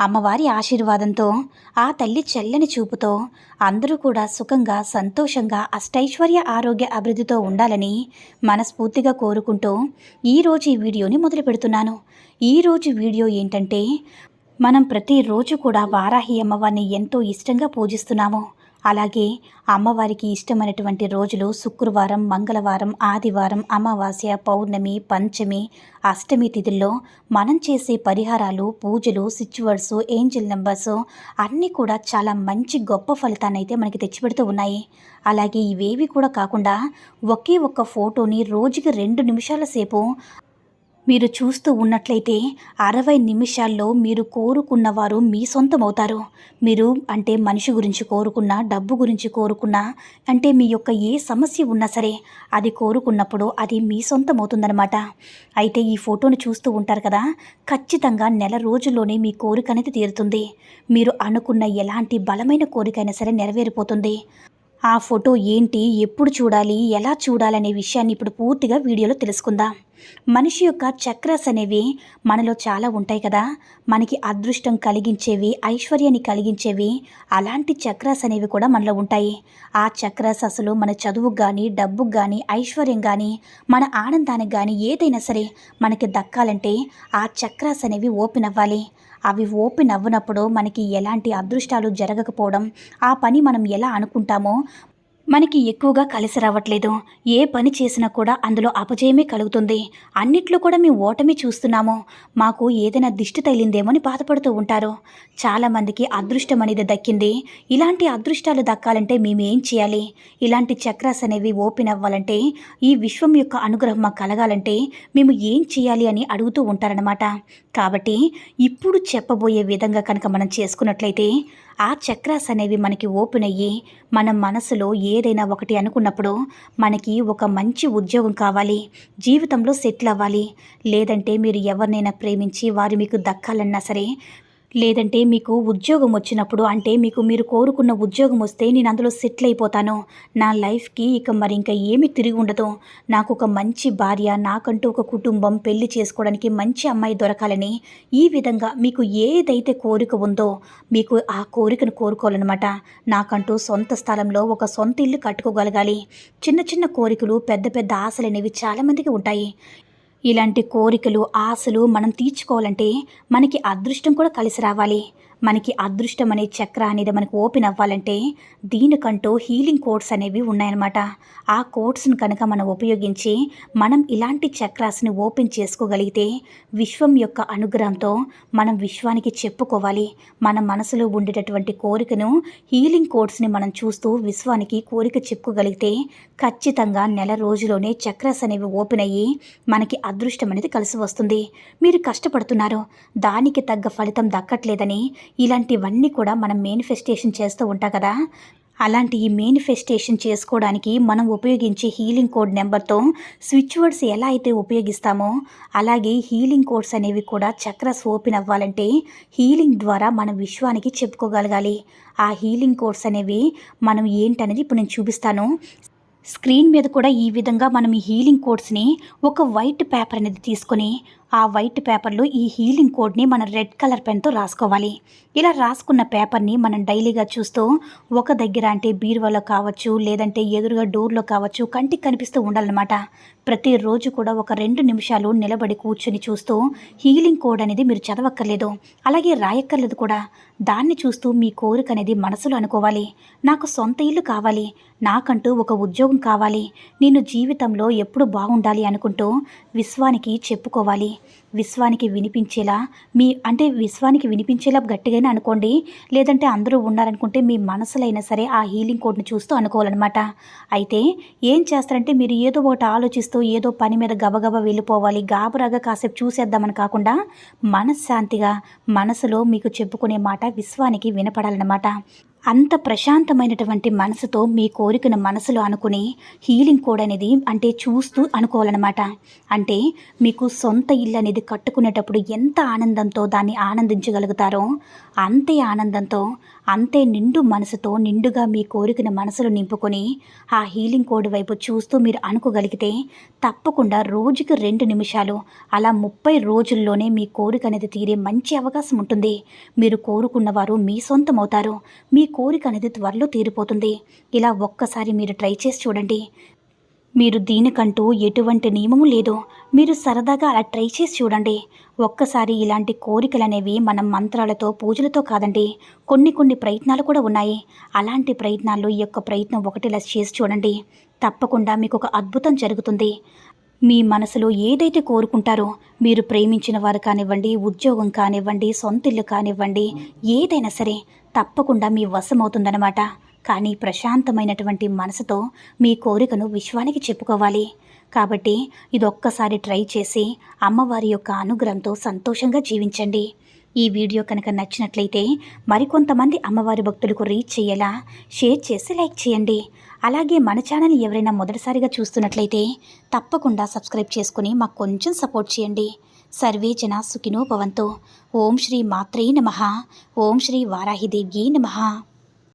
అమ్మవారి ఆశీర్వాదంతో ఆ తల్లి చల్లని చూపుతో అందరూ కూడా సుఖంగా సంతోషంగా అష్టైశ్వర్య ఆరోగ్య అభివృద్ధితో ఉండాలని మనస్ఫూర్తిగా కోరుకుంటూ ఈరోజు ఈ వీడియోని మొదలు పెడుతున్నాను. ఈరోజు వీడియో ఏంటంటే మనం ప్రతిరోజు కూడా వారాహి అమ్మవారిని ఎంతో ఇష్టంగా పూజిస్తున్నాము. అలాగే అమ్మవారికి ఇష్టమైనటువంటి రోజులు శుక్రవారం మంగళవారం ఆదివారం అమావాస్య పౌర్ణమి పంచమి అష్టమి తిథుల్లో మనం చేసే పరిహారాలు పూజలు సిచ్యువర్స్ ఏంజిల్ నెంబర్స్ అన్నీ కూడా చాలా మంచి గొప్ప ఫలితాన్ని అయితే మనకి తెచ్చిపెడుతూ ఉన్నాయి. అలాగే ఇవేవి కూడా కాకుండా ఒకే ఒక్క ఫోటోని రోజుకి రెండు నిమిషాల సేపు మీరు చూస్తూ ఉన్నట్లయితే అరవై నిమిషాల్లో మీరు కోరుకున్నవారు మీ సొంతమవుతారు. మీరు అంటే మనిషి గురించి కోరుకున్నా డబ్బు గురించి కోరుకున్నా అంటే మీ యొక్క ఏ సమస్య ఉన్నా సరే అది కోరుకున్నప్పుడు అది మీ సొంతమవుతుందనమాట అయితే ఈ ఫోటోను చూస్తూ ఉంటారు కదా ఖచ్చితంగా నెల రోజుల్లోనే మీ కోరిక అనేది తీరుతుంది. మీరు అనుకున్న ఎలాంటి బలమైన కోరికైనా సరే నెరవేరిపోతుంది. ఆ ఫోటో ఏంటి ఎప్పుడు చూడాలి ఎలా చూడాలనే విషయాన్ని ఇప్పుడు పూర్తిగా వీడియోలో తెలుసుకుందాం. మనిషి యొక్క చక్రాస్ అనేవి మనలో చాలా ఉంటాయి కదా. మనకి అదృష్టం కలిగించేవి ఐశ్వర్యాన్ని కలిగించేవి అలాంటి చక్రాస్ అనేవి కూడా మనలో ఉంటాయి. ఆ చక్రాస్ అసలు మన చదువుకు కానీ డబ్బుకు కానీ ఐశ్వర్యం కానీ మన ఆనందానికి కానీ ఏదైనా సరే మనకి దక్కాలంటే ఆ చక్రాస్ అనేవి ఓపెన్ అవ్వాలి. అవి ఓపెన్ అవ్వనప్పుడు మనకి ఎలాంటి అదృష్టాలు జరగకపోవడం ఆ పని మనం ఎలా అనుకుంటామో మనకి ఎక్కువగా కలిసి రావట్లేదు. ఏ పని చేసినా కూడా అందులో అపజయమే కలుగుతుంది. అన్నిట్లో కూడా మేము ఓటమి చూస్తున్నాము. మాకు ఏదైనా దిష్టి తగిలిందేమో అని బాధపడుతూ ఉంటారు. చాలామందికి అదృష్టం అనేది దక్కింది. ఇలాంటి అదృష్టాలు దక్కాలంటే మేము ఏం చేయాలి? ఇలాంటి చక్రాస్ అనేవి ఓపెన్ అవ్వాలంటే ఈ విశ్వం యొక్క అనుగ్రహం మాకు కలగాలంటే మేము ఏం చేయాలి అని అడుగుతూ ఉంటారనమాట కాబట్టి ఇప్పుడు చెప్పబోయే విధంగా కనుక మనం చేసుకున్నట్లయితే ఆ చక్రాస్ అనేవి మనకి ఓపెన్ అయ్యి మన మనసులో ఏదైనా ఒకటి అనుకున్నప్పుడు మనకి ఒక మంచి ఉద్యోగం కావాలి జీవితంలో సెటిల్ అవ్వాలి. లేదంటే మీరు ఎవరినైనా ప్రేమించి వారు మీకు దక్కాలన్నా సరే లేదంటే మీకు ఉద్యోగం వచ్చినప్పుడు అంటే మీకు మీరు కోరుకున్న ఉద్యోగం వస్తే నేను అందులో సెటిల్ అయిపోతాను. నా లైఫ్కి ఇక మరి ఇంకా ఏమీ తిరిగి ఉండదు. నాకు ఒక మంచి భార్య నాకంటూ ఒక కుటుంబం పెళ్ళి చేసుకోవడానికి మంచి అమ్మాయి దొరకాలని ఈ విధంగా మీకు ఏదైతే కోరిక ఉందో మీకు ఆ కోరికను కోరుకోవాలన్నమాట. నాకంటూ సొంత స్థలంలో ఒక సొంత ఇల్లు కట్టుకోగలగాలి. చిన్న చిన్న కోరికలు పెద్ద పెద్ద ఆశలు అనేవి చాలామందికి ఉంటాయి. ఇలాంటి కోరికలు ఆశలు మనం తీర్చుకోవాలంటే మనకి అదృష్టం కూడా కలిసి రావాలి. మనకి అదృష్టం అనే చక్ర అనేది మనకు ఓపెన్ అవ్వాలంటే దీనికంటూ హీలింగ్ కోడ్స్ అనేవి ఉన్నాయన్నమాట. ఆ కోడ్స్ని కనుక మనం ఉపయోగించి మనం ఇలాంటి చక్రాస్ని ఓపెన్ చేసుకోగలిగితే విశ్వం యొక్క అనుగ్రహంతో మనం విశ్వానికి చెప్పుకోవాలి. మన మనసులో ఉండేటటువంటి కోరికను హీలింగ్ కోడ్స్ని మనం చూస్తూ విశ్వానికి కోరిక చెప్పుకోగలిగితే ఖచ్చితంగా నెల రోజులోనే చక్రాస్ అనేవి ఓపెన్ అయ్యి మనకి అదృష్టం అనేది కలిసి వస్తుంది. మీరు కష్టపడుతున్నారు. దానికి తగ్గ ఫలితం దక్కట్లేదని ఇలాంటివన్నీ కూడా మనం మేనిఫెస్టేషన్ చేస్తూ ఉంటాం కదా. అలాంటి ఈ మేనిఫెస్టేషన్ చేసుకోవడానికి మనం ఉపయోగించే హీలింగ్ కోడ్ నెంబర్తో స్విచ్ వర్డ్స్ ఎలా అయితే ఉపయోగిస్తామో అలాగే హీలింగ్ కోడ్స్ అనేవి కూడా చక్రస్ ఓపెన్ అవ్వాలంటే హీలింగ్ ద్వారా మన విశ్వానికి చెప్పుకోగలగాలి. ఆ హీలింగ్ కోడ్స్ అనేవి మనం ఏంటనేది ఇప్పుడు నేను చూపిస్తాను. స్క్రీన్ మీద కూడా ఈ విధంగా మనం ఈ హీలింగ్ కోడ్స్ని ఒక వైట్ పేపర్ అనేది తీసుకొని ఆ వైట్ పేపర్లో ఈ హీలింగ్ కోడ్ని మనం రెడ్ కలర్ పెన్తో రాసుకోవాలి. ఇలా రాసుకున్న పేపర్ని మనం డైలీగా చూస్తూ ఒక దగ్గర అంటే బీరువాలో కావచ్చు లేదంటే ఎదురుగా డోర్లో కావచ్చు కంటికి కనిపిస్తూ ఉండాలన్నమాట. ప్రతిరోజు కూడా ఒక రెండు నిమిషాలు నిలబడి కూర్చొని చూస్తూ హీలింగ్ కోడ్ అనేది మీరు చదవక్కర్లేదు. అలాగే రాయక్కర్లేదు కూడా. దాన్ని చూస్తూ మీ కోరిక అనేది మనసులో అనుకోవాలి. నాకు సొంత ఇల్లు కావాలి. నాకంటూ ఒక ఉద్యోగం కావాలి. నేను జీవితంలో ఎప్పుడు బాగుండాలి అనుకుంటూ విశ్వానికి చెప్పుకోవాలి. విశ్వానికి వినిపించేలా మీ అంటే విశ్వానికి వినిపించేలా గట్టిగానే అనుకోండి. లేదంటే అందరూ ఉన్నారనుకుంటే మీ మనసులైనా సరే ఆ హీలింగ్ కోడ్ని చూస్తూ అనుకోవాలన్నమాట. అయితే ఏం చేస్తారంటే మీరు ఏదో ఒకటి ఆలోచిస్తూ ఏదో పని మీద గబగబా వెళ్ళిపోవాలి గాబరాగా కాసేపు చూసేద్దామని కాకుండా మనశ్శాంతిగా మనసులో మీకు చెప్పుకునే మాట విశ్వానికి వినపడాలన్నమాట. అంత ప్రశాంతమైనటువంటి మనసుతో మీ కోరికను మనసులో అనుకుని హీలింగ్ కోడ్ అనేది అంటే చూస్తూ అనుకోవాలన్నమాట. అంటే మీకు సొంత ఇల్లు అనేది కట్టుకునేటప్పుడు ఎంత ఆనందంతో దాన్ని ఆనందించగలుగుతారో అంతే ఆనందంతో అంతే నిండు మనసుతో నిండుగా మీ కోరికను మనసులో నింపుకొని ఆ హీలింగ్ కోడ్ వైపు చూస్తూ మీరు అనుకోగలిగితే తప్పకుండా రోజుకి రెండు నిమిషాలు అలా ముప్పై రోజుల్లోనే మీ కోరిక అనేది తీరే మంచి అవకాశం ఉంటుంది. మీరు కోరుకున్నవారు మీ సొంతం అవుతారు మీ కోరిక అనేది త్వరలో తీరిపోతుంది. ఇలా ఒక్కసారి మీరు ట్రై చేసి చూడండి. మీరు దీనికంటూ ఎటువంటి నియమము లేదు. మీరు సరదాగా అలా ట్రై చేసి చూడండి. ఒక్కసారి ఇలాంటి కోరికలు అనేవి మనం మంత్రాలతో పూజలతో కాదండి. కొన్ని కొన్ని ప్రయత్నాలు కూడా ఉన్నాయి. అలాంటి ప్రయత్నాల్లో ఈ యొక్క ప్రయత్నం ఒకటిలా చేసి చూడండి. తప్పకుండా మీకు ఒక అద్భుతం జరుగుతుంది. మీ మనసులో ఏదైతే కోరుకుంటారో మీరు ప్రేమించిన వారు కానివ్వండి ఉద్యోగం కానివ్వండి సొంత ఇల్లు కానివ్వండి ఏదైనా సరే తప్పకుండా మీ వశమవుతుందన్నమాట. కానీ ప్రశాంతమైనటువంటి మనసుతో మీ కోరికను విశ్వానికి చెప్పుకోవాలి. కాబట్టి ఇది ఒక్కసారి ట్రై చేసి అమ్మవారి యొక్క అనుగ్రహంతో సంతోషంగా జీవించండి. ఈ వీడియో కనుక నచ్చినట్లయితే మరికొంతమంది అమ్మవారి భక్తులకు రీచ్ చేయేలా షేర్ చేసి లైక్ చేయండి. అలాగే మన ఛానల్ ఎవరైనా మొదటిసారిగా చూస్తున్నట్లయితే తప్పకుండా సబ్స్క్రైబ్ చేసుకుని మాకు కొంచెం సపోర్ట్ చేయండి. సర్వే జన సుఖినో భవంతో. ఓం శ్రీ మాత్రే నమ. ఓం శ్రీ వారాహిదేవ్యే నమ.